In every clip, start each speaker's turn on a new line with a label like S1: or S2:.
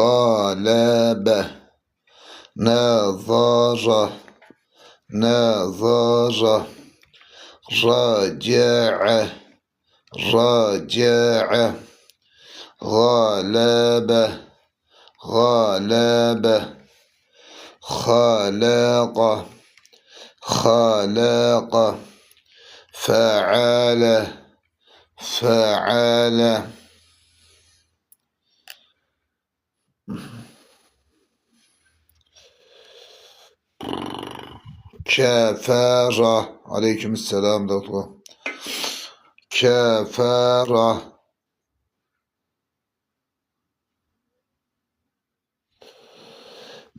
S1: ضلبة نظرة نظرة رجع رجع غلبة غلبة خلق خلق فعل فعل. Kefera. Aleykümselam da Kefera.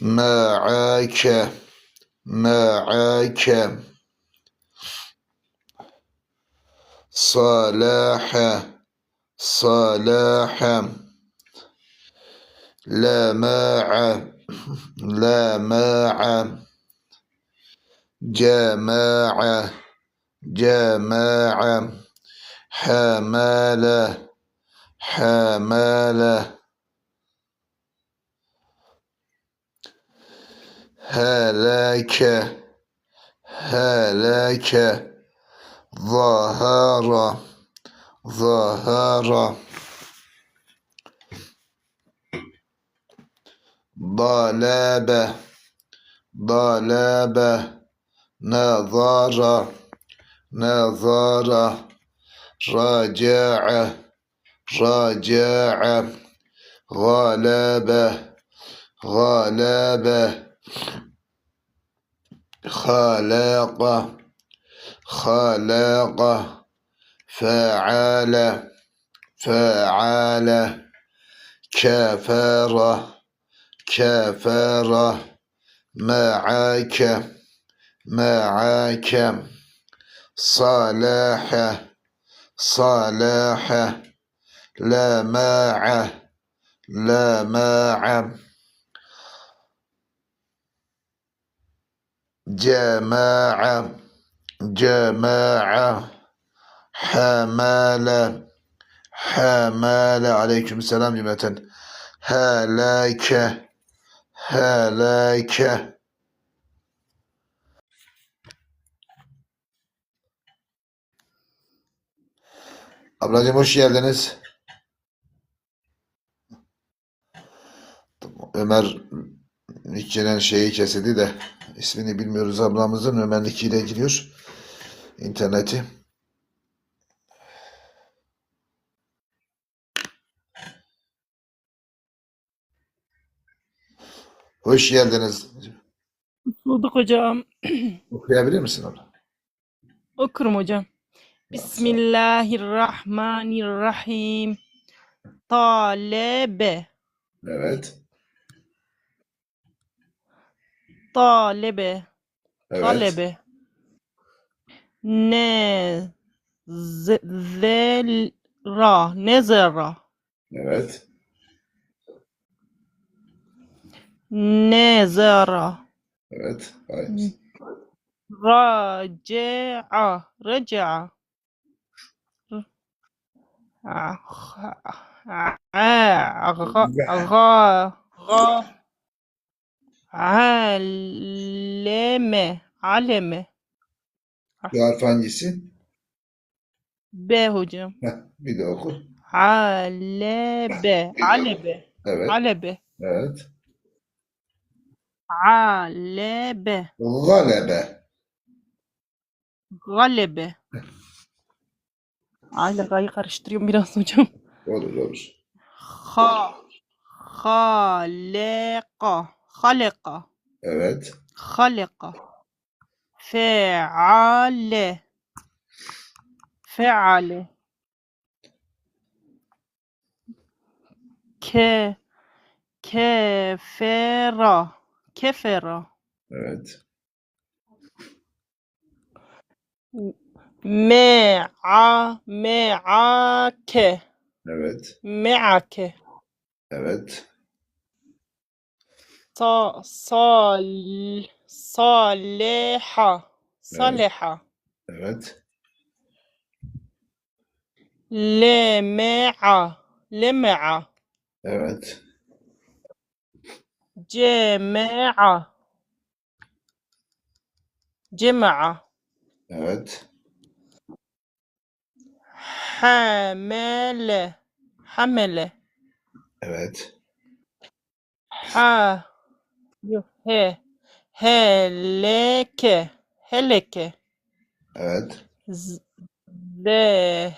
S1: Ma'ake. Ma'ake. Salaha. Salaha. Lama'a. Lama'a. جماعة جماعة حمالة حمالة. هلاك هلاك. ظهر ظهر ضلب ضلب نظر نظر رجع رجع غلب غلب خلق خلق فعل فعل كفر كفر معك. معك صلاح صلاح. لماع لماع جماعة جماعة حمالة حمالة عليكم السلام جماعة. هلاك هلاك. Ablacığım hoş geldiniz. Ömer Nikçe'nin şeyi kesildi de ismini bilmiyoruz ablamızın Ömer Nikçe ile giriyor interneti. Hoş geldiniz.
S2: Bulduk hocam.
S1: Okuyabilir misin abla?
S2: Okurum hocam.
S1: بسم
S2: الله الرحمن الرحيم. طالب.
S1: Evet.
S2: طالب.
S1: Evet. طالب.
S2: نزرة. نزرة. Evet. رجع رجع Aleme. Aleme.
S1: Bu harf hangisi?
S2: B hocam.
S1: Heh, bir de oku.
S2: Alebe. Alebe.
S1: Evet.
S2: Alebe.
S1: Evet.
S2: Alebe.
S1: Galebe.
S2: Galebe. Aile gayı karıştırıyorum biraz hocam.
S1: Olur olur.
S2: Ha. Haleka. Haleka.
S1: Evet.
S2: Haleka. Feale. Feale. Ke. Kefera. Kefera.
S1: Evet.
S2: مع معك
S1: Evet.
S2: معك
S1: Evet.
S2: ص- صال صالحة Evet.
S1: صالحة Evet.
S2: لمع لمع
S1: Evet.
S2: جمع جمع
S1: Evet.
S2: Hamele. Hamele.
S1: Evet.
S2: Ha. Yok. He. Heleke. Heleke.
S1: Evet.
S2: Zehra.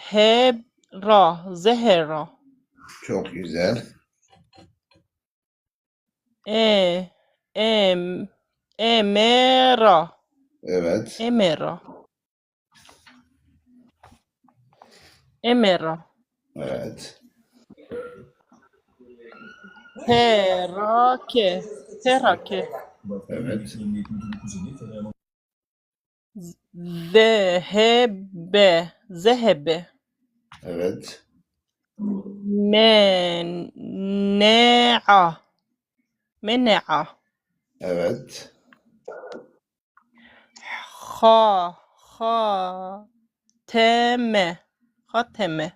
S2: Zehra.
S1: Çok güzel.
S2: E. Em. Emera.
S1: Evet.
S2: Emera. E merra.
S1: Evet.
S2: Terrake. Terrake.
S1: Evet.
S2: Zehebe. Zehebe.
S1: Evet.
S2: Menea. Menea.
S1: Evet.
S2: Ha. Ha. Teme. Hateme.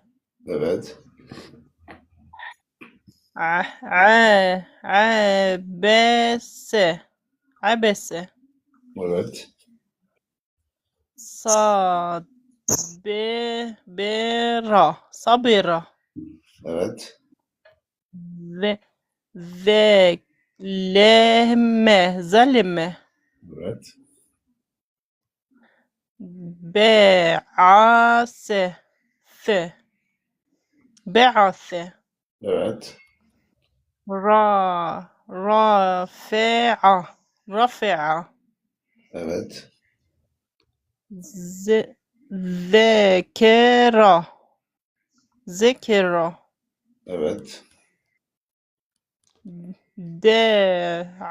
S1: Evet.
S2: A, a, a, b, s. A Abese.
S1: Evet.
S2: Sa, be, bera. Sabera.
S1: Evet.
S2: Ve, ve, lehme. Zaleme.
S1: Evet.
S2: B A Be'ase. بعث. بعث.
S1: Evet.
S2: را رافع رفع
S1: Evet.
S2: ز ذكر. ذكر.
S1: Evet.
S2: دعال.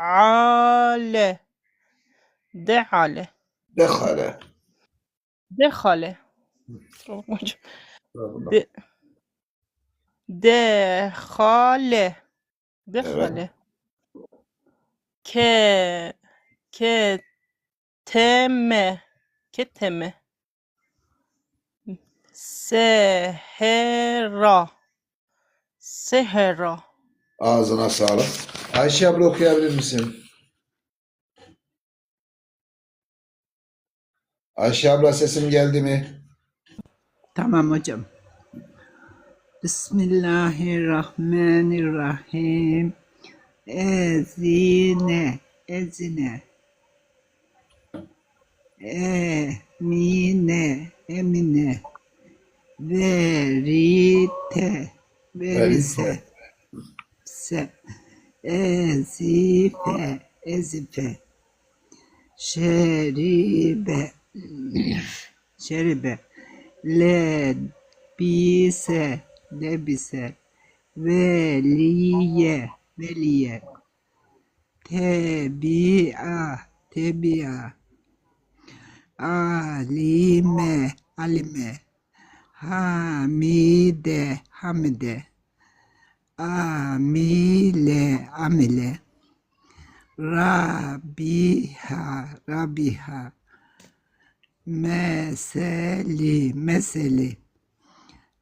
S2: دعال.
S1: Dehale.
S2: دخل. De, dehale. Dehale. Ke ke teme keteme sehera sehera
S1: Ağzına sağlık. Ayşe abla okuyabilir misin? Ayşe abla sesim geldi mi?
S3: Tamam hocam. Bismillahirrahmanirrahim. Ezine, ezine. Emine, emine. Verite, verise. Se. Ezife, ezife. Şeribe, şeribe. Lebise, lebise. Veliye, veliye. Tebi'a, tebi'a. Alime, alime. Hamide, hamide. Amile, amile. Rabiha, rabiha. Meseli, meseli.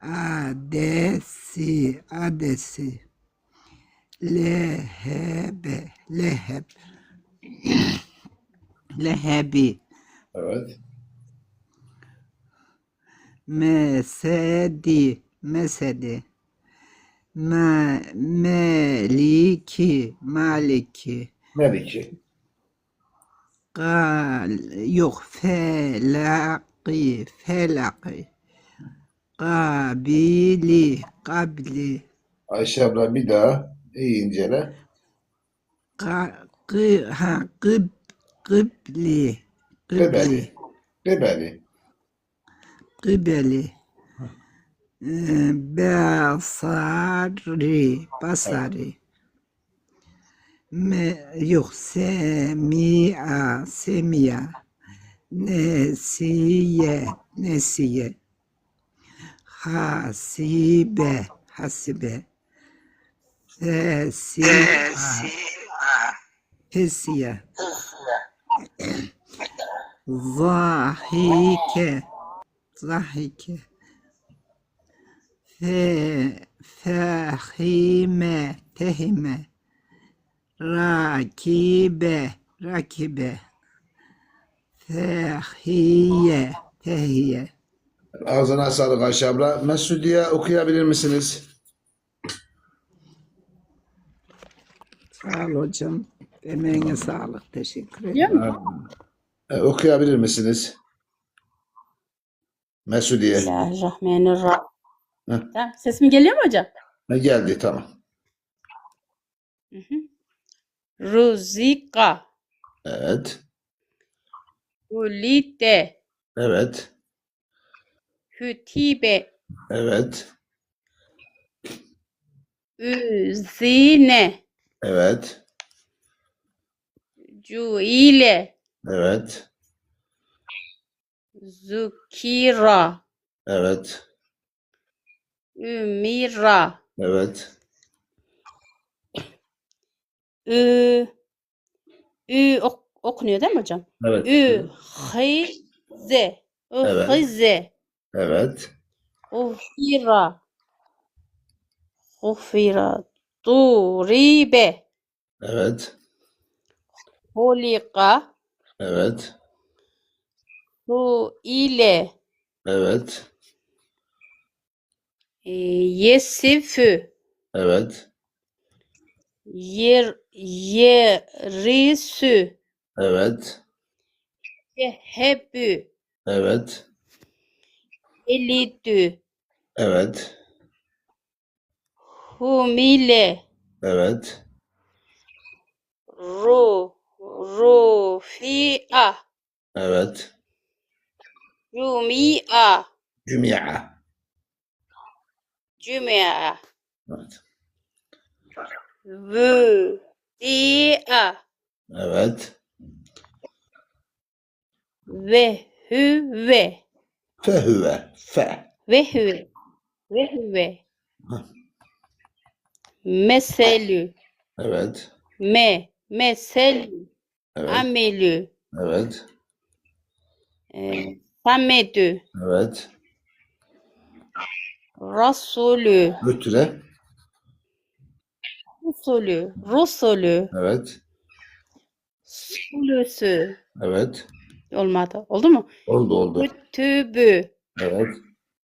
S3: Adesi, adesi. Lehebe, leheb. Lehebi.
S1: Evet.
S3: Mesedi, mesedi. Ma, meliki, maliki.
S1: Meliki.
S3: Gal, yok, felaki, felaki. Kabili, kabli.
S1: Ayşe abla bir daha iyi incele.
S3: Ka, kı, ha, kıb, kıbli. Kıbli.
S1: Kıbeli. Kıbeli.
S3: Kıbeli. Ee, Basari, basari. Me, yok, semi'a, semi'a. Nesiye, nesiye. Hasibe, hasibe. Fesi'a, fesiye. Zahike, zahike. Fe, fehime, fehime. Rakibe. Rakibe. Fehiye. Fehiye.
S1: Ağzına sağlık Ayşe abla. Mesudiye okuyabilir misiniz?
S3: Sağ ol hocam. Emeğine sağlık. Teşekkür ederim.
S1: E, okuyabilir misiniz? Mesudiye.
S4: Bismillahirrahmanirrahim.
S1: Heh.
S4: Tamam, sesim geliyor mu hocam?
S1: Ne geldi tamam.
S4: Hı hı. Ruzika,
S1: Evet.
S4: ulite,
S1: Evet.
S4: hütibe,
S1: Evet.
S4: üzine,
S1: Evet.
S4: cuile,
S1: Evet.
S4: zukira,
S1: Evet.
S4: ümira,
S1: Evet.
S4: Ü, ü ok- okunuyor değil mi hocam?
S1: Evet.
S4: Ü, hize,
S1: Evet.
S4: hize,
S1: Evet.
S4: ufira, ufira, duribe,
S1: Evet.
S4: hulika,
S1: Evet.
S4: Su ile
S1: Evet.
S4: e, yesifü
S1: Evet.
S4: yer yerisü
S1: Evet.
S4: yehebü
S1: Evet.
S4: elidü
S1: Evet.
S4: humile
S1: Evet.
S4: ru rufi'a
S1: Evet.
S4: cumi'a
S1: Cümia.
S4: cümia
S1: Evet.
S4: Vüdi'a
S1: Evet.
S4: ve hüve
S1: Fehüve. Fe.
S4: ve hüve ve hüve meselü
S1: Evet.
S4: me meselü
S1: Evet.
S4: amelü
S1: Evet.
S4: e, samedü
S1: Evet.
S4: rasulü
S1: Götüre.
S4: Rusulü rusulü
S1: Evet.
S4: sulüsü
S1: Evet.
S4: olmadı oldu mu
S1: Oldu oldu.
S4: kütübü
S1: Evet.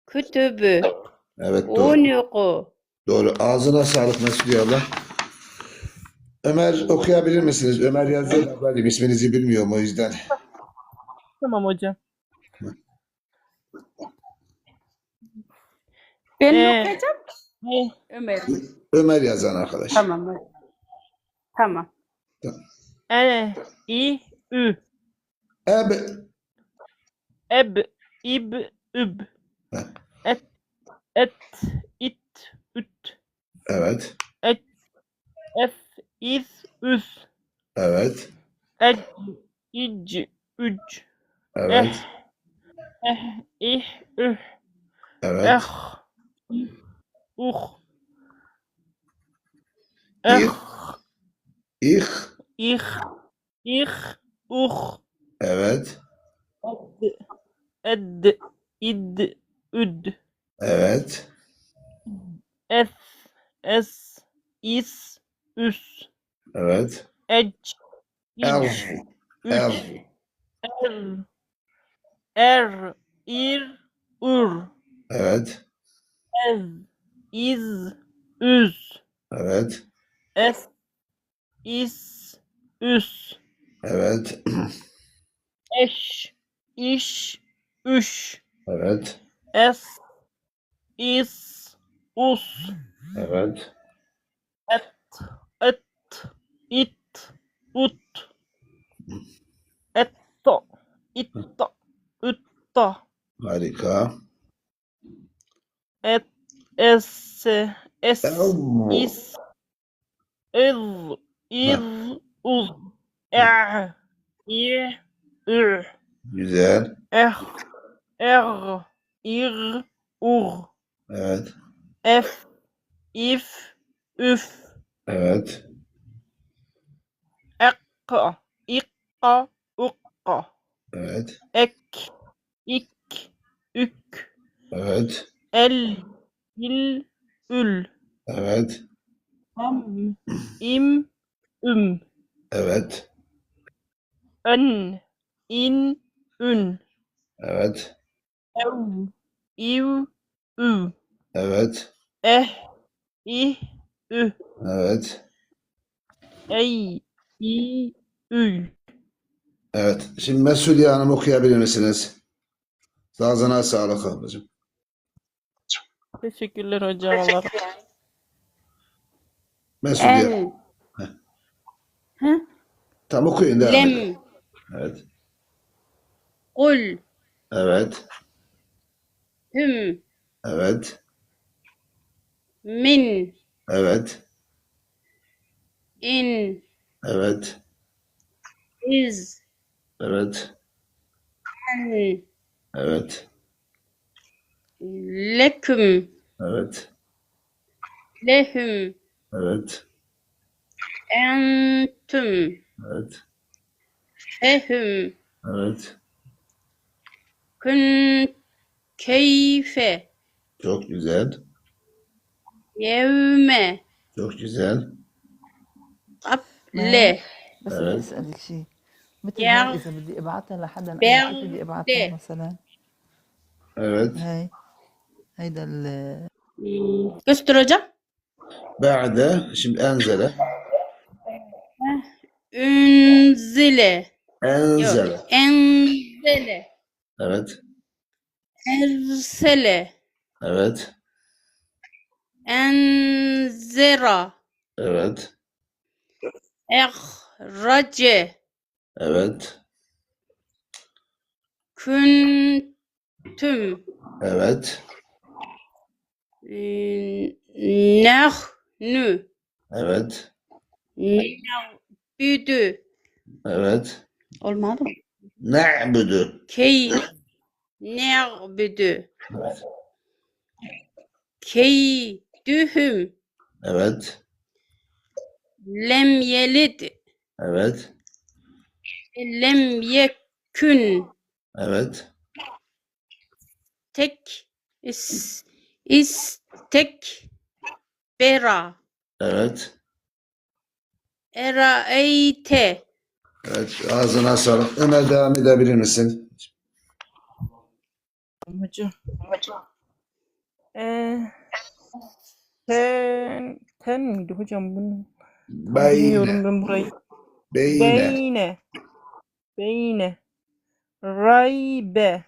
S4: kütübü
S1: Evet doğru.
S4: unuku
S1: Doğru. Ağzına sağlık Mesudiye abla. Ömer okuyabilir misiniz? Ömer yazıyor. Ablacığım isminizi bilmiyorum o yüzden.
S2: Tamam hocam.
S4: ben
S2: Ee,
S4: okuyacağım Ömer
S1: Ömer yazan arkadaş.
S4: tamam tamam
S2: E, i, ü,
S1: Eb.
S2: eb, ib, üb.
S1: Heh.
S2: Et, et, it, üt.
S1: Evet.
S2: Et, ef, iz, üs.
S1: Evet.
S2: Ec, ic, üc.
S1: Evet.
S2: Eh, ih, üh.
S1: Evet.
S2: Eh, uh. Eh,
S1: İh.
S2: ih, ih, uh.
S1: Evet.
S2: Ed, ed, id, üd.
S1: Evet.
S2: Es, es, is, üs.
S1: Evet.
S2: Ec,
S1: Er. Er.
S2: Er, er, ir, ur.
S1: Evet.
S2: Ez, iz, üz.
S1: Evet.
S2: Es, is, üs.
S1: Evet.
S2: Eş, iş, üş.
S1: Evet.
S2: Es, is, us.
S1: Evet.
S2: Et, et, it, ut. Etto, itto, utto.
S1: Harika.
S2: Et, es, es, is, iz, iz, uz. Er, i, ür.
S1: Güzel.
S2: Er, er, ir, ur.
S1: Evet.
S2: Ef, if, üf.
S1: Evet.
S2: Ekka, ikka, ukka.
S1: Evet.
S2: Ek, ik, ük.
S1: Evet.
S2: El, il, ül.
S1: Evet.
S2: Em, im, üm,
S1: Evet.
S2: ön, in, ün,
S1: Evet.
S2: ev, iv, ü,
S1: Evet.
S2: eh, ih, üh,
S1: Evet.
S2: ey, i, ül.
S1: Evet. Şimdi Mesudiye Hanım okuyabilir misiniz? Ağzına sağlık ablacığım.
S2: Teşekkürler hocam Allah.
S1: Mesudiye.
S4: En. Ha?
S1: Tam okuyun devam edin.
S4: Lem.
S1: Evet.
S4: Kul.
S1: Evet.
S4: Hüm.
S1: Evet.
S4: Min.
S1: Evet.
S4: In.
S1: Evet.
S4: Iz.
S1: Evet.
S4: En.
S1: Evet.
S4: Leküm.
S1: Evet.
S4: Lehüm.
S1: Evet.
S4: Entüm.
S1: Evet.
S4: Fehüm.
S1: Evet.
S4: Kün. Keyfe.
S1: Çok güzel.
S4: Yevme.
S1: Çok güzel.
S4: Qable.
S5: بس. بدي اسالك شيء مثل هاي اذا بدي ابعتها لحدا أنا بدي ابعتها مثلا
S1: Evet.
S5: هاي هيدا ال
S4: hocam.
S1: Ba'de şimdi enzele.
S4: Ünzile.
S1: Enzele.
S4: Yok. Enzele.
S1: Evet.
S4: Ersele.
S1: Evet.
S4: Enzera.
S1: Evet.
S4: Ehrace.
S1: Evet.
S4: Küntüm.
S1: Evet.
S4: Nehnu.
S1: Evet.
S4: Büdü.
S1: Evet.
S4: Olmadı mı?
S1: Na'budu.
S4: Key. Ne'büdü.
S1: Evet.
S4: Key. Dühüm.
S1: Evet.
S4: Lem yelid.
S1: Evet.
S4: Lem yekün.
S1: Evet.
S4: Tek. is istek. Bera.
S1: Evet.
S4: Eraeyte.
S1: Evet. Ağzına sağlık. Ömer devam edebilir misin?
S2: Hocam. Ee, ten, ten miydi hocam bunu?
S1: Beyne.
S2: Bilmiyorum ben burayı.
S1: Beyne.
S2: Beyne. Beyne. Raybe.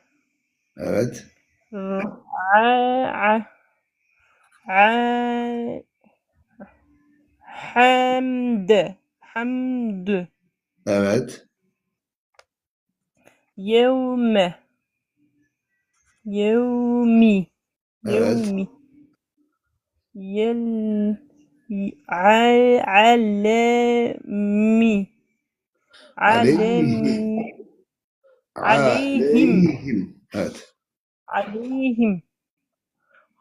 S1: Evet.
S2: A, a, hamd. Hamd.
S1: Evet.
S2: Yevme. Yevmi.
S1: Evet.
S2: Yevmi. Yel. a- Alemi. Alemi. Aleyhim.
S1: Aleyhim. Evet.
S2: عليهم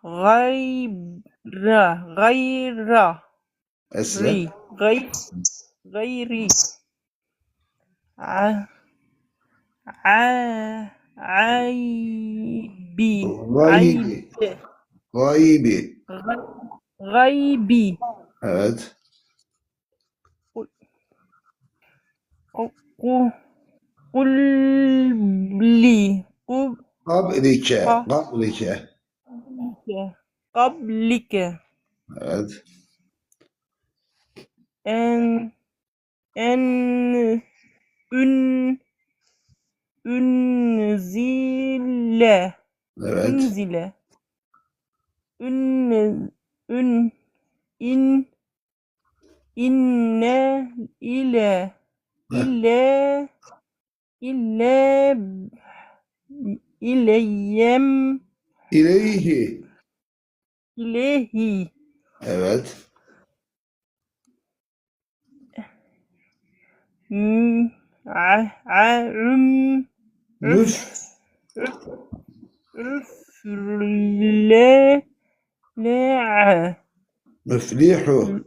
S2: غير غير غير غير ع ع عيبي غيبي
S1: غيبي
S2: غيبي
S1: قل
S2: لي قلبي
S1: Kablike.
S2: Ka
S1: Kablike.
S2: Kablike.
S1: Evet.
S2: En en ün ünzile.
S1: Evet.
S2: Ünzile. Ün ün in inne ile ile ile ileyem
S1: İleyhi.
S2: ilehi
S1: Evet.
S2: m a a um
S1: Müf.
S2: üfle le
S1: Müflihu.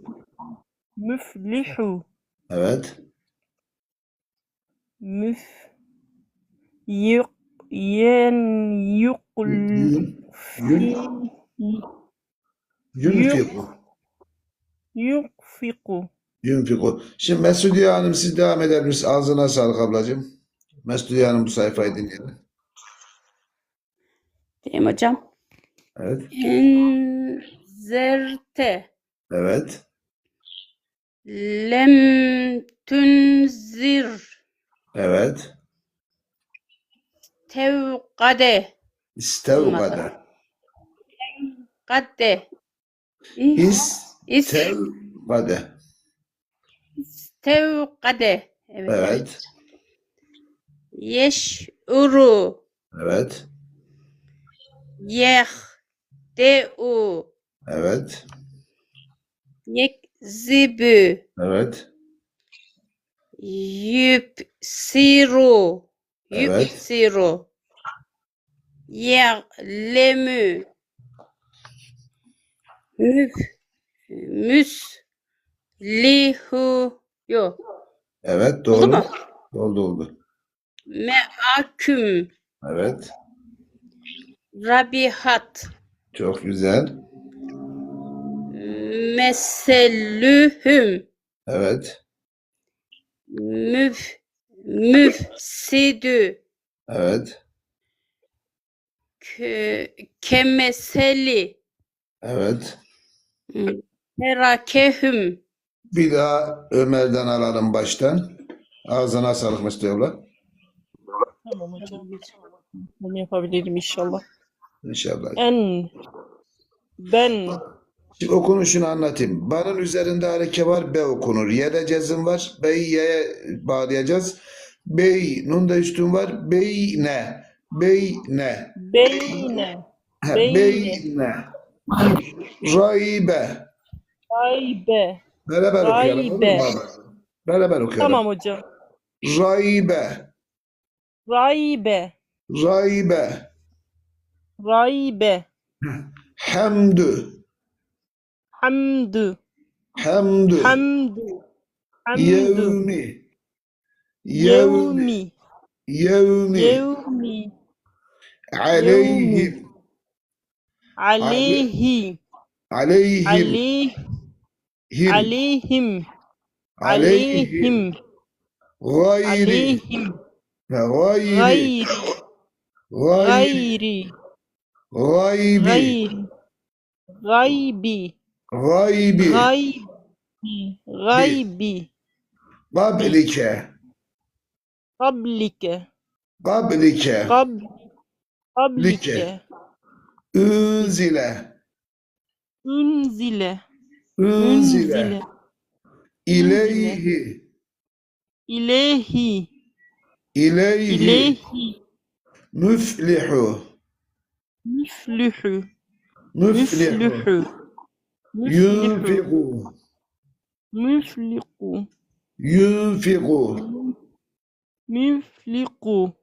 S2: müflihu
S1: Evet.
S2: müf yuk yen yukul
S1: Yun. Yun. Yunfiku. Şimdi Mesudiye Hanım siz devam eder misiniz? Ağzına sağlık ablacığım. Mesudiye Hanım bu sayfayı dinleyelim.
S4: Diyeyim hocam.
S1: Evet.
S4: Enzerte.
S1: Evet.
S4: Lem tunzir.
S1: Evet. İstevgade.
S4: Kadde.
S1: İs
S4: İs.
S1: tevgade.
S4: Tevkade. Evet.
S1: Evet.
S4: Yeş'uru.
S1: Evet.
S4: Yehde'u.
S1: Evet.
S4: Yekzibü.
S1: Evet.
S4: Yüpsiru.
S1: Evet.
S4: Yüpsiru. Ye'lemü. Müf. Müslihu. Yok.
S1: Evet.
S4: Oldu
S1: Doğru.
S4: mu?
S1: Oldu oldu.
S4: Me'aküm.
S1: Evet.
S4: Rabihat.
S1: Çok güzel.
S4: Mesellühüm.
S1: Evet.
S4: Müf. Müfsidü.
S1: Evet.
S4: Kö, kemeseli.
S1: Evet.
S4: Terakehüm.
S1: Bir daha Ömer'den alalım baştan. Ağzına sağlık Mesut abla.
S2: Tamam hocam. Bunu yapabilirim inşallah.
S1: İnşallah.
S2: En. Ben.
S1: Şimdi okunuşunu anlatayım. Banın üzerinde hareke var. B okunur. Y'de cezim var. B'yi Y'ye bağlayacağız. Bey. Nun da üstün var. Beyne. Beyne.
S2: Beyne.
S1: Ha,
S2: Beyne.
S1: Beyne. Raibe.
S2: Aybe.
S1: Beraber okuyalım. mu
S2: Raibe.
S1: abi? Beraber okuyalım.
S2: Tamam hocam.
S1: Raibe.
S2: Raibe.
S1: Raibe.
S2: Raibe.
S1: Hamdü.
S2: Hamdu.
S1: Hamdü.
S2: Hamdu. Hamdu.
S1: Yevmi. Yevmi.
S2: Yevmi.
S1: Yevmi.
S2: Yevmi.
S1: Aleyhim.
S2: Aleyhi.
S1: Aleyhim.
S2: Aleyh.
S1: Him.
S2: Aleyhim.
S1: Aleyhim.
S2: Aleyhim.
S1: Gayri.
S2: Aleyhim.
S1: Gayri.
S2: Gayri.
S1: Gayri.
S2: Gayri.
S1: Gaybi.
S2: Gaybi. Gaybi. Gaybi.
S1: Qablike.
S2: Qablike.
S1: Qablike.
S2: Qab. Qablike.
S1: Unzile.
S2: Unzile.
S1: Unzile. İleyhi.
S2: İlehi.
S1: İleyhi.
S2: İlehi.
S1: Müflihu.
S2: Müfliku.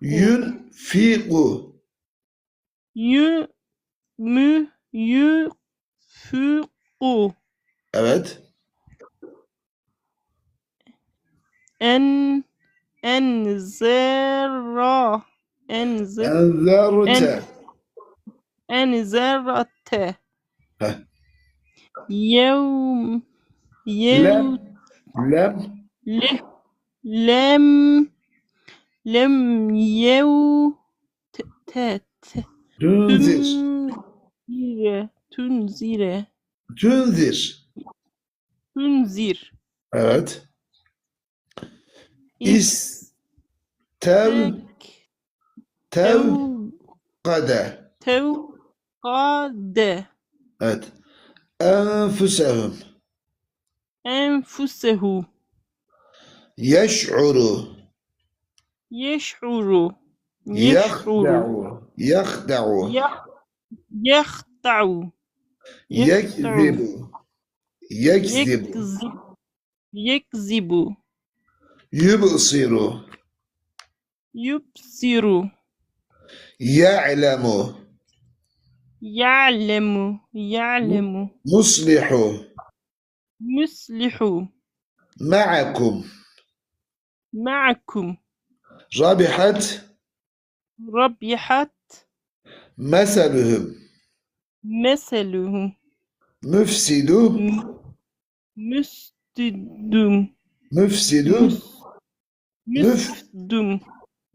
S1: Yunfiku.
S2: Yü. Mü. Yü. Füku.
S1: Evet.
S2: En. Enzera. Enzerate.
S1: Heh.
S2: Yevm. Yev.
S1: Lem. Lem.
S2: Le, lem lem yev te, te, te
S1: Tunzir.
S2: tunzire tunzire
S1: Tunzir.
S2: tunzir
S1: Evet. İs. Tev. Tev.
S2: tev
S1: Kade. Evet. Enfusehum.
S2: enfusehu
S1: يشعر.
S2: يشعر. يخدع.
S1: يخدع. يكذب.
S2: يكذب. يكذب.
S1: يبصر.
S2: يبصر.
S1: يعلم.
S2: يعلم. يعلم.
S1: مصلح.
S2: مصلح.
S1: معكم.
S2: معكم
S1: Rabihat.
S2: ربحت
S1: Meseluhum.
S2: مثله
S1: Müfsidu.
S2: م- müfsidum.
S1: Müfsidu. Müf.
S2: Müfdum.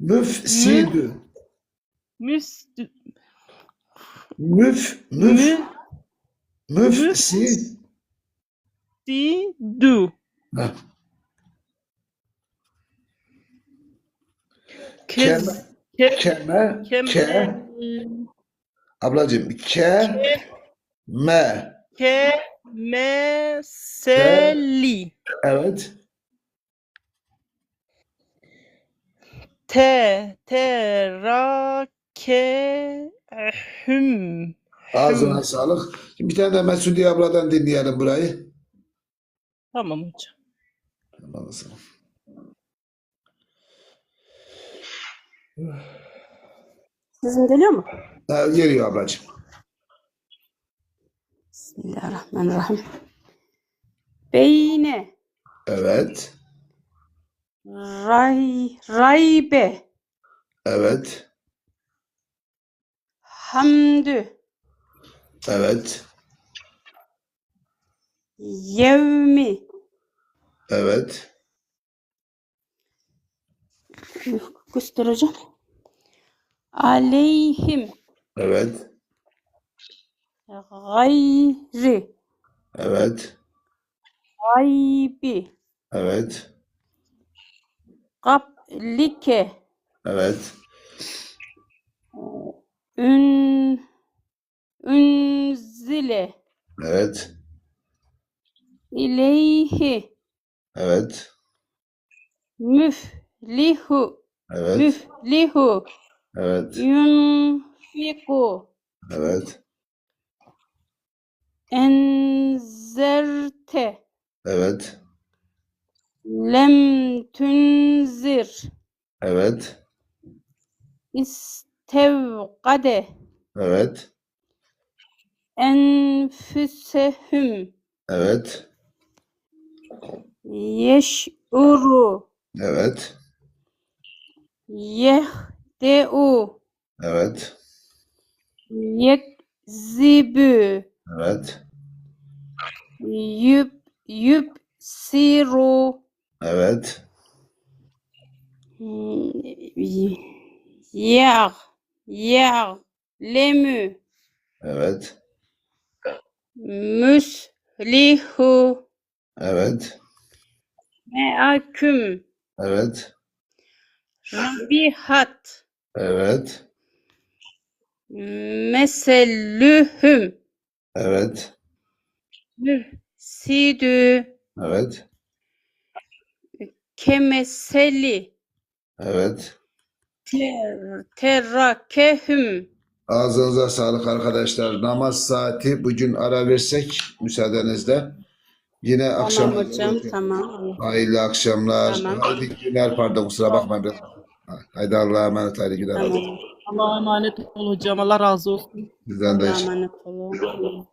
S1: Müfsidu.
S2: Müst,
S1: Müf. Müf.
S2: Kez,
S1: Keme.
S2: ke,
S1: Keme.
S2: keme,
S1: Ke. Ablacığım. Ke. Me.
S2: kemeseli.
S1: Evet.
S2: Te, terakehüm.
S1: Ağzına sağlık. Şimdi bir tane de Mesudiye abladan dinleyelim burayı.
S2: Tamam hocam.
S1: Aman Allah'ım.
S4: Sizin geliyor mu?
S1: Ha, geliyor ablacığım.
S4: Bismillahirrahmanirrahim. Beyne.
S1: Evet.
S4: Ray, raybe.
S1: Evet.
S4: Hamdü.
S1: Evet.
S4: Yevmi.
S1: Evet.
S4: Göstereceğim. Aleyhim.
S1: Evet.
S4: Gayri.
S1: Evet.
S4: Gaybi.
S1: Evet.
S4: Qablike.
S1: Evet.
S4: Ün, ünzile.
S1: Evet.
S4: İleyhi.
S1: Evet.
S4: Müflihu.
S1: Evet.
S4: Müflihu.
S1: Evet.
S4: Yunfiku.
S1: Evet.
S4: Enzerte.
S1: Evet.
S4: Lem tunzir.
S1: Evet.
S4: İstevkade.
S1: Evet.
S4: Enfüsehüm.
S1: Evet.
S4: Yeş'uru.
S1: Evet.
S4: Yehdeu.
S1: Evet.
S4: Yekzibü.
S1: Evet.
S4: Yüb, yübsiru.
S1: Evet.
S4: Yağ. Yağ. Lemü.
S1: Evet.
S4: Müslihu.
S1: Evet.
S4: Meaküm.
S1: Evet.
S4: Rabihat.
S1: Evet.
S4: Mesellühüm.
S1: Evet.
S4: Müfsidü.
S1: Evet.
S4: Kemeseli.
S1: Evet.
S4: Ter, terrakehüm.
S1: Ağzınıza sağlık arkadaşlar. Namaz saati bugün ara versek müsaadenizle. Yine akşam
S4: Tamam hocam tamam.
S1: hayırlı akşamlar.
S4: Tamam.
S1: Hayırlı günler pardon kusura bakmayın. Haydi Allah'a emanet hayırlı günler.
S4: Tamam.
S2: Allah'a emanet ol hocam. Allah razı olsun.
S1: Bizden de
S4: Allah'a emanet olun.